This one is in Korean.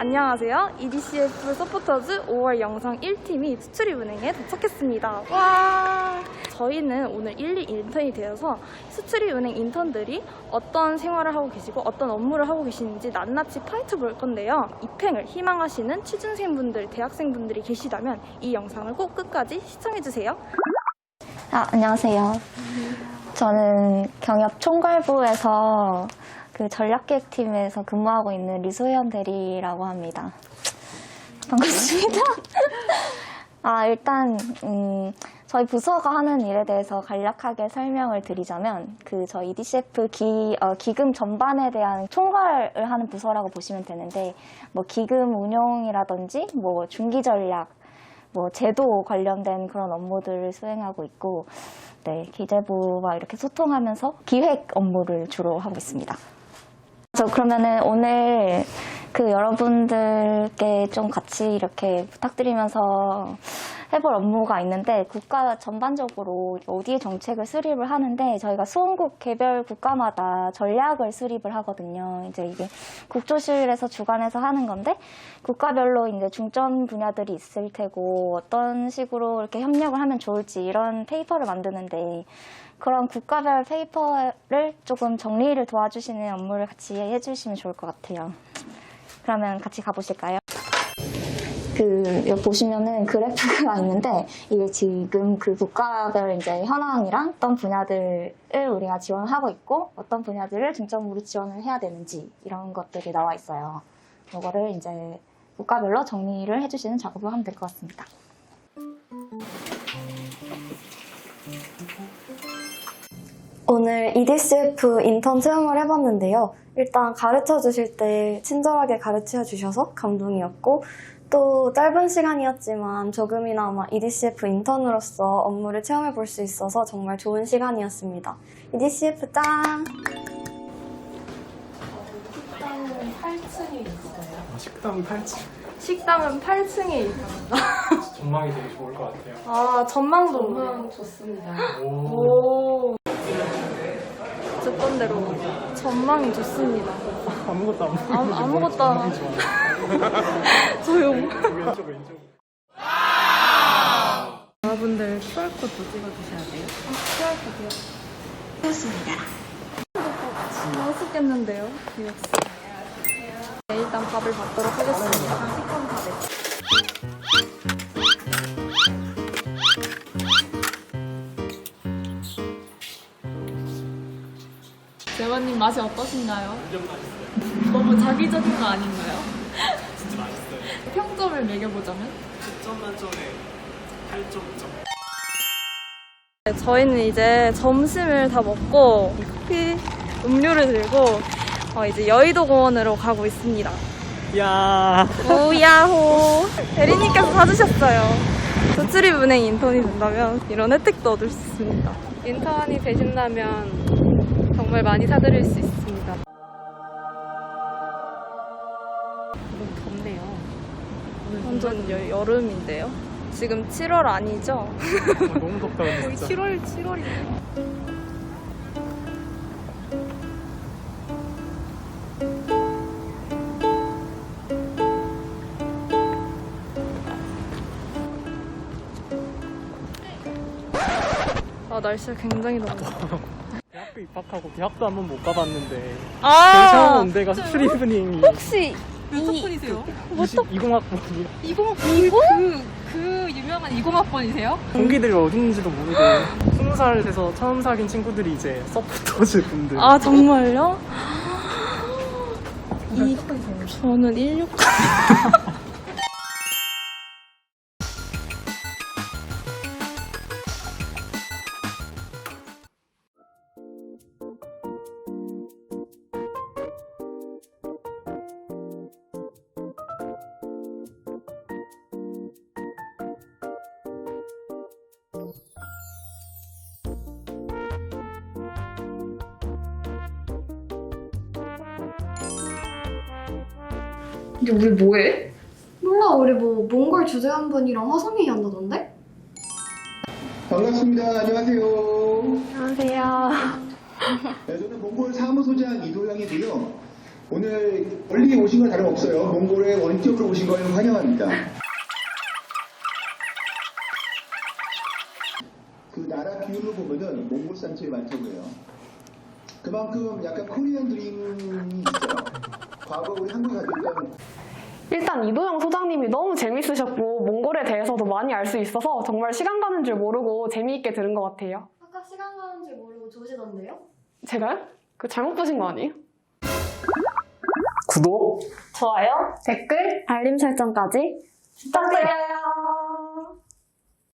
안녕하세요. EDCF 서포터즈 5월 영상 1팀이 수출입은행에 도착했습니다. 와! 저희는 오늘 1, 2 인턴이 되어서 수출입은행 인턴들이 어떤 생활을 하고 계시고 어떤 업무를 하고 계시는지 낱낱이 파헤쳐 볼 건데요. 입행을 희망하시는 취준생분들, 대학생분들이 계시다면 이 영상을 꼭 끝까지 시청해주세요. 아, 안녕하세요. 저는 경협 총괄부에서 그 전략기획팀에서 근무하고 있는 리소연 대리라고 합니다. 반갑습니다. 아, 일단, 음, 저희 부서가 하는 일에 대해서 간략하게 설명을 드리자면, 그, 저희 EDCF 기, 어, 기금 전반에 대한 총괄을 하는 부서라고 보시면 되는데, 뭐, 기금 운용이라든지, 뭐, 중기 전략, 뭐 제도 관련된 그런 업무들을 수행하고 있고 네 기재부와 이렇게 소통하면서 기획 업무를 주로 하고 있습니다. 그래서 그러면은 오늘 그 여러분들께 좀 같이 이렇게 부탁드리면서 해볼 업무가 있는데 국가 전반적으로 어디에 정책을 수립을 하는데 저희가 수원국 개별 국가마다 전략을 수립을 하거든요. 이제 이게 국조실에서 주관해서 하는 건데 국가별로 이제 중점 분야들이 있을 테고 어떤 식으로 이렇게 협력을 하면 좋을지 이런 페이퍼를 만드는데 그런 국가별 페이퍼를 조금 정리를 도와주시는 업무를 같이 해주시면 좋을 것 같아요. 그러면 같이 가보실까요? 그 여기 보시면은 그래프가 있는데 이게 지금 그 국가별 이제 현황이랑 어떤 분야들을 우리가 지원하고 있고 어떤 분야들을 중점으로 지원을 해야 되는지 이런 것들이 나와 있어요. 이거를 이제 국가별로 정리를 해주시는 작업을 하면 될 것 같습니다. 오늘 EDCF 인턴 체험을 해봤는데요. 일단 가르쳐 주실 때 친절하게 가르쳐 주셔서 감동이었고, 또 짧은 시간이었지만 조금이나마 EDCF 인턴으로서 업무를 체험해 볼 수 있어서 정말 좋은 시간이었습니다. EDCF 짱! 식당 8층 식당은 8층에 있습니다. 전망이 되게 좋을 것 같아요. 아, 전망도 전망 좋습니다. 오. 오, 대로 전망이 좋습니다. 아무것도 안 보이는데 아무- 아무것도 안 좋아. 조용. 왼쪽 왼쪽. 여러분들 QR코드 찍어주셔야 돼요. 맛있겠는데요? 역시. 네, 일단 밥을 받도록 하겠습니다. 재원님 맛이 어떠신가요? 너무 자기적인 거 아닌가요? 진짜 맛있어요. 평점을 매겨보자면? 10점 만점에 8.5점. 네, 저희는 이제 점심을 다 먹고 커피, 음료를 들고 어, 이제 여의도 공원으로 가고 있습니다. 야 우야호! 대리님께서 사주셨어요. 조출입은행 인턴이 된다면 이런 혜택도 얻을 수 있습니다. 인턴이 되신다면 정말 많이 사드릴 수 있습니다. 너무 덥네요. 완전 여, 여름인데요. 지금 7월 아니죠? 너무 덥다 근데 거의 진짜. 7월, 7월이네요. 아, 날씨가 굉장히 더워. 대 학교 입학하고 대학도 한 번 못 가봤는데 제일 처음 아! 온 데가 수출입은행이 혹시 몇 학번이세요? 20학번이 20학번? 그, 그 유명한 20학번이세요? 동기들이 어딘지도 모르고 20살 돼서 처음 사귄 친구들이 이제 서포터즈 분들 아, 정말요? 이, 저는 16. 근데 우리 뭐해? 몰라, 우리 뭐 몽골 주재 한 분이랑 화성회의 한다던데? 반갑습니다. 안녕하세요. 안녕하세요. 네, 저는 몽골 사무소장 이도영이고요. 오늘 멀리 오신 건 다름없어요. 몽골에 원격으로 오신 걸 환영합니다. 그 나라 기운을 보면은 몽골 사람 제일 많다고 해요. 그만큼 약간 코리안 드림이 있어요. 과거 우리 한국에 가졌던 일단 이도영 소장님이 너무 재밌으셨고 몽골에 대해서도 많이 알 수 있어서 정말 시간 가는 줄 모르고 재미있게 들은 것 같아요. 아까 시간 가는 줄 모르고 좋으시던데요? 제가요? 그 잘못 보신 거 아니에요? 구독 좋아요, 댓글 알림 설정까지 부탁드려요.